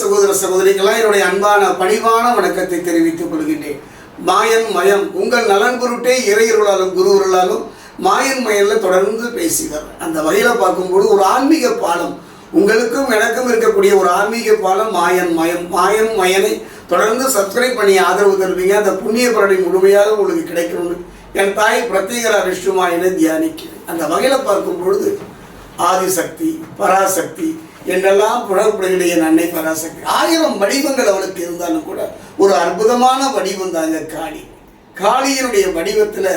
சகோதர சகோதரிகளாம் என்னுடைய அன்பான பணிவான வணக்கத்தை தெரிவித்துக் கொள்கின்றேன். மாயன் மயம் உங்கள் நலன் பொருட்டே இறையருளாலும் குருவருளாலும் மாயன் மயன்ல தொடர்ந்து பேசினார் அந்த வகையில் பார்க்கும்போது ஒரு ஆன்மீக பாலம் உங்களுக்கும் எனக்கும் இருக்கக்கூடிய ஒரு ஆன்மீக பாலம் மாயன் மயம். மாயன் மயனை தொடர்ந்து சப்ஸ்கிரைப் பண்ணி ஆதரவு தருவீங்க. அந்த புண்ணிய பலனை முழுமையாக உங்களுக்கு கிடைக்கணும்னு என் தாய் பிரத்யேகரா விஷ்ணுமாயனை தியானிக்கிறேன். அந்த வகையில் பார்க்கும் பொழுது ஆதிசக்தி பராசக்தி என்றெல்லாம் புகழப்படுகிற என் அன்னை பராசக்தி. ஆயிரம் வடிவங்கள் அவளுக்கு இருந்தாலும் கூட ஒரு அற்புதமான வடிவம் தாங்க காளி. காளியினுடைய வடிவத்தில்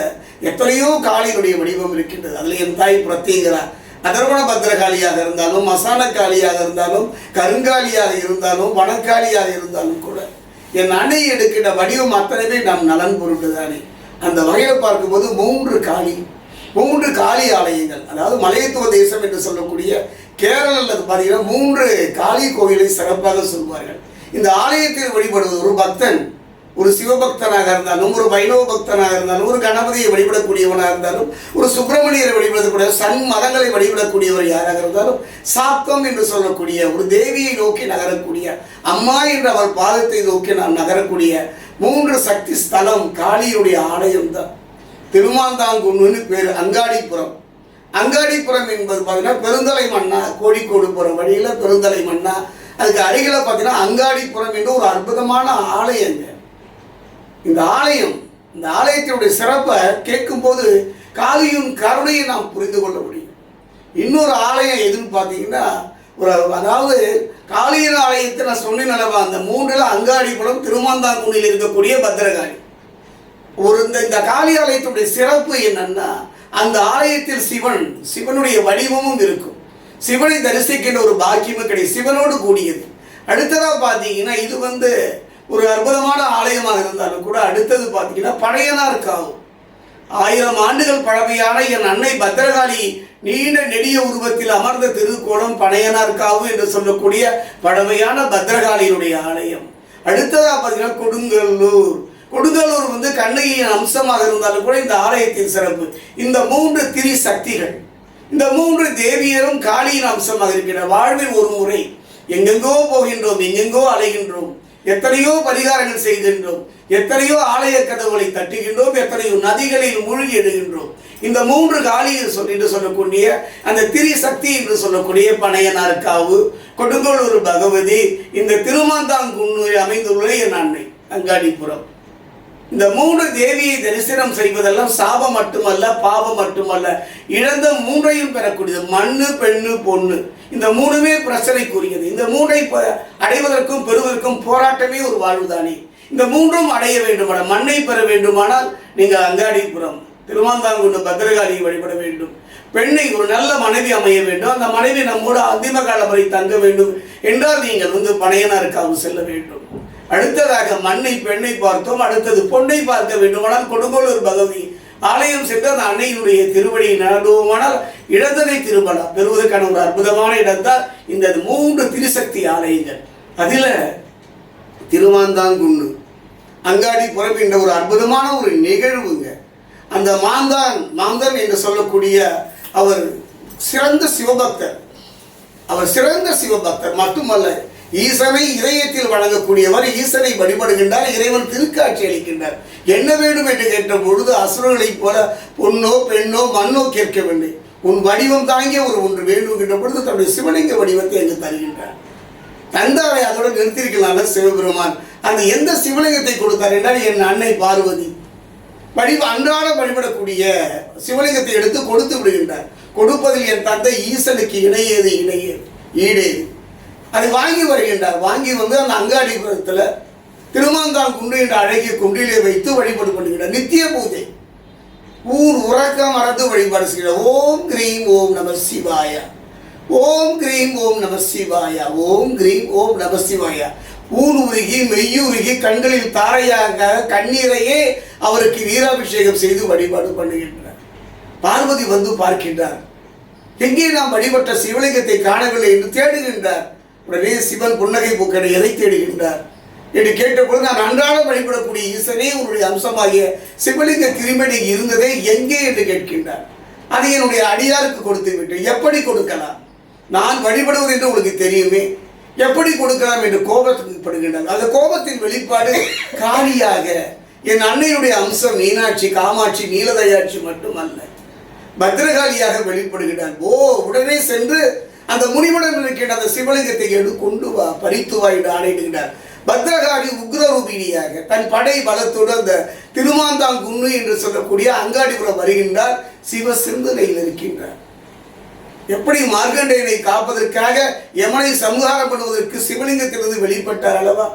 எத்தனையோ காளியினுடைய வடிவம் இருக்கின்றது. அதில் என் தாய் பிரத்யேகரா அதர்வண பத்திரகாளியாக இருந்தாலும் மசான காளியாக இருந்தாலும் கருங்காலியாக இருந்தாலும் வனக்காளியாக இருந்தாலும் கூட என் அன்னை எடுக்கின்ற வடிவம் அத்தனைமே நாம் நலன் பொருட்டு தானே அந்த வகையில் பார்க்கும்போது மூன்று காளி மூன்று காளி ஆலயங்கள். அதாவது மலையத்துவ தேசம் என்று சொல்லக்கூடிய கேரளத்தில் பார்த்தீங்கன்னா மூன்று காளி கோவிலை சிறப்பாக சொல்வார்கள். இந்த ஆலயத்தில் வழிபடுவது ஒரு பக்தன் ஒரு சிவபக்தனாக இருந்தாலும் ஒரு வைணவ பக்தனாக இருந்தாலும் ஒரு கணபதியை வழிபடக்கூடியவனாக இருந்தாலும் ஒரு சுப்பிரமணியரை வழிபடக்கூடிய சன் மதங்களை வழிபடக்கூடியவர் யாராக இருந்தாலும் சாத்தம் என்று சொல்லக்கூடிய ஒரு தேவியை நோக்கி நகரக்கூடிய அம்மா என்ற அவர் பாதத்தை நோக்கி நாம் நகரக்கூடிய மூன்று சக்தி ஸ்தலம் காளியுடைய ஆலயம் தான் திருமாந்தாங்குன்னு பேர் அங்காடிப்புறம். அங்காடிப்புறம் என்பது பார்த்தீங்கன்னா பெருந்தலை மன்னா கோழிக்கோடு போகிற வழியில் பெருந்தலை மன்னா அதுக்கு அருகில் பார்த்தீங்கன்னா அங்காடிப்புறம் என்று ஒரு அற்புதமான ஆலயங்க இந்த ஆலயம் இந்த ஆலயத்தினுடைய சிறப்பை கேட்கும்போது காளியின் கருணையும் நாம் புரிந்து கொள்ள முடியும். இன்னொரு ஆலயம் எதுன்னு பார்த்தீங்கன்னா ஒரு அதாவது காளியின் ஆலயத்தை நான் சொன்னேன் அல்லவா அந்த மூன்றில் அங்காடிப்புறம் திருமாந்தாங்குடியில் இருக்கக்கூடிய பத்திரகாளி. ஒரு இந்த இந்த காளி ஆலயத்துடைய சிறப்பு என்னன்னா அந்த ஆலயத்தில் சிவன் சிவனுடைய வடிவமும் இருக்கும். சிவனை தரிசிக்கின்ற ஒரு பாக்கியமும் கிடையாது. சிவனோடு கூடியது. அடுத்ததாக பார்த்தீங்கன்னா இது வந்து ஒரு அற்புதமான ஆலயமாக இருந்தாலும் கூட அடுத்தது பார்த்தீங்கன்னா பழையனார் காவும் ஆயிரம் ஆண்டுகள் பழமையான என் அன்னை பத்திரகாளி நீண்ட நெடிய உருவத்தில் அமர்ந்த திருக்கோணம் பழையனார் காவு என்று சொல்லக்கூடிய பழமையான பத்திரகாளியினுடைய ஆலயம். அடுத்ததாக பார்த்தீங்கன்னா கொடுங்கல்லூர் கொடுங்கலூர் வந்து கண்ணகியின் அம்சமாக இருந்தாலும் கூட இந்த ஆலயத்தின் சிறப்பு. இந்த மூன்று திரி சக்திகள் இந்த மூன்று தேவியரும் காளியின் அம்சமாக இருக்கின்ற வாழ்வில் ஒரு முறை எங்கெங்கோ போகின்றோம் எங்கெங்கோ அலைகின்றோம் எத்தனையோ பரிகாரங்கள் செய்கின்றோம் எத்தனையோ ஆலய கதவுகளை தட்டுகின்றோம் எத்தனையோ நதிகளில் மூழ்கி எடுகின்றோம் இந்த மூன்று காளியில் சொல்லிட்டு சொல்லக்கூடிய அந்த திரி சக்தி என்று சொல்லக்கூடிய பனையனார்காவு கொடுங்கோளூர் பகவதி இந்த திருமாந்தாங்குன்னு அமைந்துள்ள என் அன்னை அங்காடிபுரம் இந்த மூன்று தேவியை தரிசனம் செய்வதெல்லாம் சாபம் மட்டுமல்ல பாவம் மட்டுமல்ல. இழந்த மூன்றையும் பெறக்கூடியது மண்ணு பெண்ணு பொண்ணு. இந்த மூணுமே பிரச்சனைக்குரியது. இந்த மூன்றை அடைவதற்கும் பெறுவதற்கும் போராட்டமே ஒரு வாழ்வுதானே. இந்த மூன்றும் அடைய வேண்டுமானால் மண்ணை பெற வேண்டுமானால் நீங்கள் அங்காடிபுரம் திருமாந்தாங்குண்டு பத்திரகாளியை வழிபட வேண்டும். பெண்ணை ஒரு நல்ல மனைவி அமைய வேண்டும். அந்த மனைவி நம்மோடு அந்திம காலம் வரை தங்க வேண்டும். என்றால் நீங்கள் வந்து பனையனாருக்காக செல்ல வேண்டும். அடுத்ததாக மண்ணை பெண்ணை பார்த்தோம். அடுத்தது பொண்ணை பார்க்க வேண்டுமானால் கொடுங்கோலூர் பகவதி ஆலயம் சென்று அந்த அன்னையினுடைய திருவடியை நடந்துவோமானால் இடத்தனை திருமணம் பெறுவதற்கான ஒரு அற்புதமான இடம்தான் இந்த மூன்று திருசக்தி ஆலயங்கள். அதில் திருமாந்தாங்குண்டு அங்காடி என்ற ஒரு அற்புதமான ஒரு நிகழ்வுங்க. அந்த மாந்தான் மாந்தன் என்று சொல்லக்கூடிய அவர் சிறந்த சிவபக்தர். அவர் சிறந்த சிவபக்தர். மட்டுமல்ல ஈசனை இதயத்தில் வழங்கக்கூடியவர் ஈசனை வழிபடுகின்றார் இறைவன் திருக்காட்சி அளிக்கின்றார். என்ன வேண்டும் என்று கேட்ட பொழுது அசுரர்களைப் போல பொண்ணோ பெண்ணோ மண்ணோ கேட்கவில்லை. உன் வடிவம் தாங்கிய ஒரு ஒன்று வேண்டும் என்ற பொழுது தன்னுடைய சிவலிங்க வடிவத்தை அங்கு தருகின்றார். தந்தாரை அதோட நிறுத்தியிருக்கலாம் சிவபெருமான். அந்த எந்த சிவலிங்கத்தை கொடுத்தார் என்றால் என் அன்னை பார்வதி. வழிப அன்றாட வழிபடக்கூடிய சிவலிங்கத்தை எடுத்து கொடுத்து விடுகின்றார். கொடுப்பதில் என் தந்தை ஈசனுக்கு இணையது இணையது ஈடேது. அதை வாங்கி வருகின்றார். வாங்கி வந்து அந்த அங்காடிபுரத்தில் திருமாந்தான் குண்டு என்ற அழகிய குண்டிலே வைத்து வழிபாடு பண்ணுகிறார் நித்திய பூஜை. ஊர் உறக்க மறந்து வழிபாடு செய்கிறார். ஓம் கிரீம் ஓம் நம சிவாய. ஓம் கிரீம் ஓம் நம சிவாய. ஓம் கிரீம் ஓம் நம சிவாய. ஊன் உருகி மெய்யுருகி கண்களில் தாரையாக கண்ணீரையே அவருக்கு வீராபிஷேகம் செய்து வழிபாடு பண்ணுகின்றார். பார்வதி வந்து பார்க்கின்றார். எங்கே நாம் வழிபட்ட சிவலிங்கத்தை காணவில்லை என்று தேடுகின்றார். உடனே சிவன் புன்னகை பூக்கடை எதை தேடுகின்றார்? என்று கேட்டபொழுது நான் அன்றாடம் வழிபடக்கூடிய ஈசனே உன்னுடைய அம்சமாகிய சிவலிங்க திருமணி இருந்ததே எங்கே என்று கேட்கின்றார். அதை என்னுடைய அடியாருக்கு கொடுத்து விட்டு எப்படி கொடுக்கலாம்? நான் வழிபடுவது என்று உங்களுக்கு தெரியுமே. எப்படி கொடுக்கலாம்? என்று கோபத்துக்கு படுகின்றார். அந்த கோபத்தின் வெளிப்பாடு காளியாக என் அன்னையுடைய அம்சம் மீனாட்சி காமாட்சி நீலதயாட்சி மட்டுமல்ல. பத்ரகாளியாக வெளிப்படுகிறார். ஓ உடனே சென்று அந்த முனிவுடன் இருக்கின்ற அந்த சிவலிங்கத்தை எடு கொண்டு வா பறித்து வா என்று ஆணையிடுகிறார் பத்ரகாளி உக்ரரூபிணியாக தன் படை பலத்தோடு அந்த திருமாந்தாங்குன்னு என்று சொல்லக்கூடிய அங்காடிபுரம் வருகின்றார் சிவ சிந்தனையில் இருக்கின்றார். எப்படி மார்க்கண்டேயனை காப்பதற்காக யமனை சம்ஹாரம் பண்ணுவதற்கு சிவலிங்கத்திலிருந்து வெளிப்பட்டார் அல்லவா?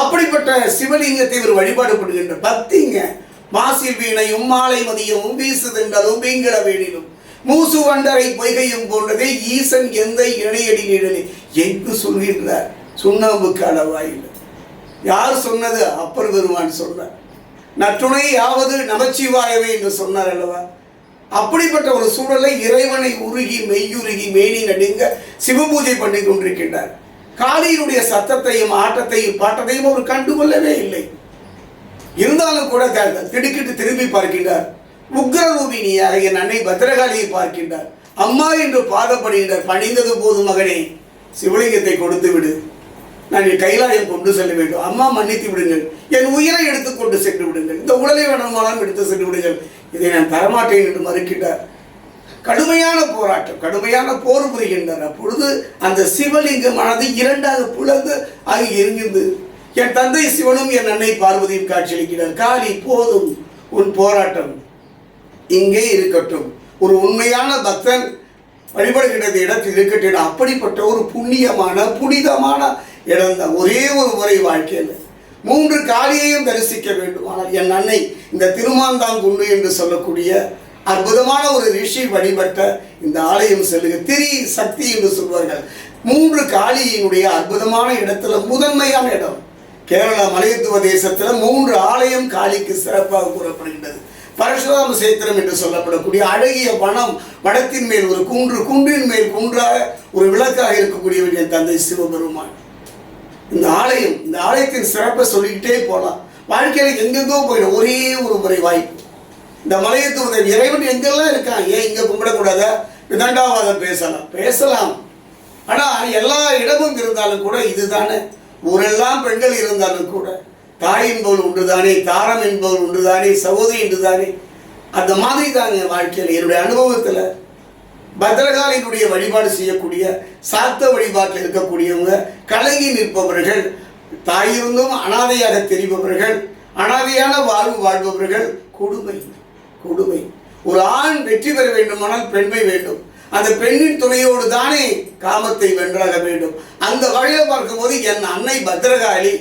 அப்படிப்பட்ட சிவலிங்கத்தை இவர் வழிபாடு பண்ணுகின்ற பக்திங்க மாசில் வீணையும் மாலை மதியமும் வீசுதென்றலும் வீங்கிட வேணிலும். மூசு வண்டரை பொய்கையும் போன்றதே ஈசன் எந்த இணையடி நிழலே எங்கு சொல்கின்றார். சுண்ணாம்புக்கு அளவாயில் யார் சொன்னது? அப்பர் பெருமான் சொன்னார் நற்றுணை யாவது நமச்சிவாயவே என்று சொன்னார் அல்லவா? அப்படிப்பட்ட ஒரு சூழலை இறைவனை உருகி மெய்யுருகி மேனி நடுங்க சிவபூஜை பண்ணி கொண்டிருக்கின்றார். காளியினுடைய சத்தத்தையும் ஆட்டத்தையும் பாட்டத்தையும் அவர் கண்டுகொள்ளவே இல்லை. இருந்தாலும் கூட திடுக்கிட்டு திரும்பி பார்க்கின்றார். உக்ரரூபிணியாக என் அன்னை பத்திரகாளியை பார்க்கின்றார். அம்மா என்று பாதப்படுகின்றார். பணிந்தது போதும் மகனே. சிவலிங்கத்தை கொடுத்து விடு. நான் என் கைலாயம் கொண்டு செல்ல வேண்டும். அம்மா மன்னித்து விடுங்கள். என் உயிரை எடுத்துக்கொண்டு சென்று விடுங்கள். இந்த உடலை வேணுமானாலும் எடுத்து சென்று விடுங்கள். இதை நான் தரமாட்டேன் என்று மறுக்கின்றார். கடுமையான போராட்டம் கடுமையான போர் புரிகின்றார். அப்பொழுது அந்த சிவலிங்கமானது இரண்டாக புலந்து அங்கு இருந்தது என் தந்தை சிவனும் என் அன்னை பார்வதியும் காட்சியளிக்கிறார். காளி போதும். உன் போராட்டம். இங்கே இருக்கட்டும். ஒரு உண்மையான பக்தன் வழிபடுகின்ற இடத்தில் இருக்கட்டும். அப்படிப்பட்ட ஒரு புண்ணியமான புனிதமான இடம் தான். ஒரே ஒரு முறை வாழ்க்கையில். மூன்று காளியையும் தரிசிக்க வேண்டும். ஆனால் என் அன்னை இந்த திருமாந்தாங்குண்டு என்று சொல்லக்கூடிய அற்புதமான ஒரு ரிஷி வழிபட்ட இந்த ஆலயம் செல்லுக. திரி சக்தி என்று சொல்வார்கள். மூன்று காளியினுடைய அற்புதமான இடத்துல முதன்மையான இடம். கேரளா மலையத்துவ தேசத்தில் மூன்று ஆலயம் காளிக்கு சிறப்பாக கூறப்படுகின்றது. பரசுராம சேத்திரம் என்று சொல்லப்படக்கூடிய அழகிய வனம் வனத்தின் மேல் ஒரு குன்று குன்றின் மேல் குன்றாக ஒரு விளக்காக இருக்கக்கூடியவன் என் தந்தை சிவபெருமான். இந்த ஆலயம் இந்த ஆலயத்தின் சிறப்பை சொல்லிக்கிட்டே போகலாம் வாழ்க்கையில எங்கெங்கோ போயிடும் ஒரே ஒரு முறை வாய்ப்பு. இந்த மலையத்துவ இறைவன் எங்கெல்லாம் இருக்கான்? ஏன் இங்கே கும்பிடக்கூடாதா? விதண்டாவாதம் பேசலாம். பேசலாம். ஆனால் எல்லா இடமும் இருந்தாலும் கூட இதுதானே. ஊரெல்லாம் பெண்கள் இருந்தாலும் கூட. தாய் என்பவள் ஒன்றுதானே தாரம் என்பவள் ஒன்றுதானே சகோதரி என்றுதானே? அந்த மாதிரி தாங்க வாழ்க்கையில் என்னுடைய அனுபவத்தில் பத்ரகாளியினுடைய வழிபாடு செய்யக்கூடிய சாத்த வழிபாட்டில் இருக்கக்கூடியவங்க கலங்கி நிற்பவர்கள் தாயிருந்தும் அனாதையாக தெரிபவர்கள் அனாதையான வாழ்வு வாழ்பவர்கள் கொடுமை கொடுமை. ஒரு ஆண் வெற்றி பெற வேண்டுமானால் பெண்மை வேண்டும். அந்த பெண்ணின் துணையோடு தானே காமத்தை வென்றாக வேண்டும். அந்த வழியில் பார்க்கும்போது என் அன்னை பத்ரகாளி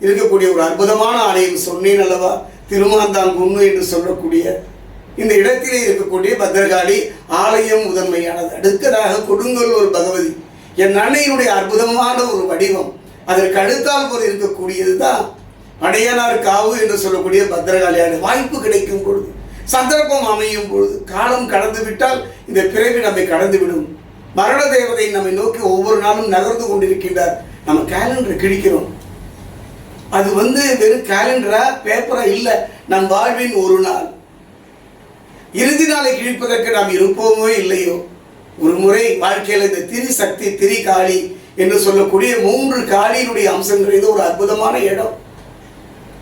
இருக்கக்கூடிய ஒரு அற்புதமான ஆலயம் சொன்னேன் அல்லவா? திருமாந்தாங்குன்னு என்று சொல்லக்கூடிய இந்த இடத்திலே இருக்கக்கூடிய பத்திரகாளி ஆலயம் முதன்மையானது. அடுத்ததாக ஒரு பகவதி. என் அன்னையினுடைய அற்புதமான ஒரு வடிவம். அதற்கு அடுத்தால் போல் இருக்கக்கூடியது தான் அடையனார் காவு என்று சொல்லக்கூடிய பத்திரகாளியான வாய்ப்பு கிடைக்கும் பொழுது சந்தர்ப்பம் அமையும் பொழுது காலம் கடந்து விட்டால் இந்த பிறவி நம்மை கடந்து விடும் மரண தேவதை நம்மை நோக்கி ஒவ்வொரு நாளும் நகர்ந்து கொண்டிருக்கின்றார். நம்ம கேலண்டர் கிழிக்கிறோம். அது வந்து வெறும் கேலண்டரா பேப்பரா இல்லை. நம் வாழ்வின் ஒரு நாள். இறுதி நாளை கிழிப்பதற்கு நாம் இருப்போமோ இல்லையோ? ஒரு முறை வாழ்க்கையில் இந்த திரி சக்தி திரி காளி என்று சொல்லக்கூடிய மூன்று காளியினுடைய அம்சங்கள் இது ஒரு அற்புதமான இடம்.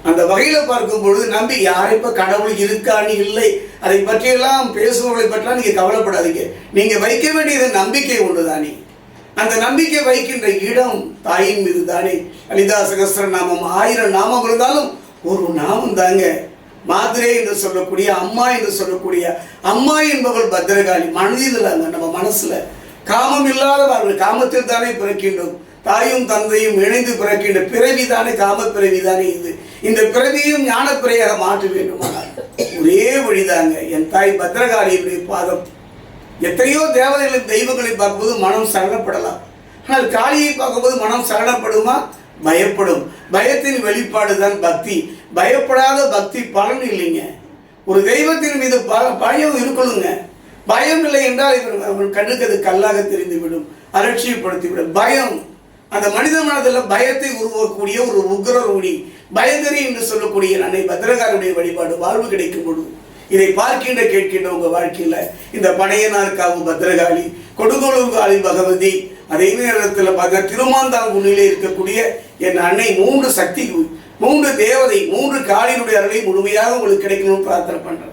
அந்த வகையில் பார்க்கும் பொழுது நம்பி யாரை இப்போ கடவுள் இருக்கான்னு இல்லை? அதை பற்றியெல்லாம் பேசுபவர்களை பற்றிலாம் நீங்கள் கவலைப்படாதீங்க. நீங்கள் வைக்க வேண்டியது நம்பிக்கை ஒன்றுதானே. அந்த நம்பிக்கை வைக்கின்ற இடம் தாயின் மீது தானே லலிதா சகஸ்திர நாமம் ஆயிரம் நாமம் இருந்தாலும் ஒரு நாமம் தாங்க. மாதிரே என்று சொல்லக்கூடிய அம்மா என்று சொல்லக்கூடிய அம்மா என்பவள் பத்திரகாளி. மனதில் நம்ம மனசுல. காமம் இல்லாதவர்கள் காமத்தில் தானே பிறக்கின்றோம். தாயும் தந்தையும் இணைந்து பிறக்கின்ற பிறவி தானே காம பிறவி தானே இது. இந்த பிறவியும் ஞான பிறையாக மாற்ற வேண்டுமானால் ஒரே வழிதாங்க. என் தாய் பத்திரகாளியுடைய பாதம் எத்தனையோ தேவதைகளின் தெய்வங்களை பார்க்கும்போது மனம் சரணப்படலாம் ஆனால் காளியை பார்க்கும்போது மனம் சரணப்படுமா பயப்படும். பயத்தின் வெளிப்பாடு தான் பக்தி. பயப்படாத பக்தி பலன் இல்லைங்க. ஒரு தெய்வத்தின் மீது ப- பயம் இருக்கணுங்க பயம் இல்லை என்றால் இவன் அவன் கண்ணுக்கு அது கல்லாக தெரிந்துவிடும். அலட்சியப்படுத்திவிடும். பயம். அந்த மனித மனதில் பயத்தை உருவாக்கக்கூடிய ஒரு உக்ர ரூடி பயந்தரி என்று சொல்லக்கூடிய அன்னை பத்திரகாரனுடைய வழிபாடு வாழ்வு கிடைக்கும் பொழுது. இதை பார்க்கின்ற கேட்கின்ற உங்க வாழ்க்கையில இந்த பனையனார் காவு பத்திரகாளி கொடுங்கோளூர் காளி பகவதி அதே நேரத்தில் பார்க்க திருமாந்தாங்குன்னிலே இருக்கக்கூடிய என் அன்னை மூன்று சக்தி மூன்று தேவதை மூன்று காளியினுடைய அருளை முழுமையாக உங்களுக்கு கிடைக்கணும்னு பிரார்த்தனை பண்றேன்.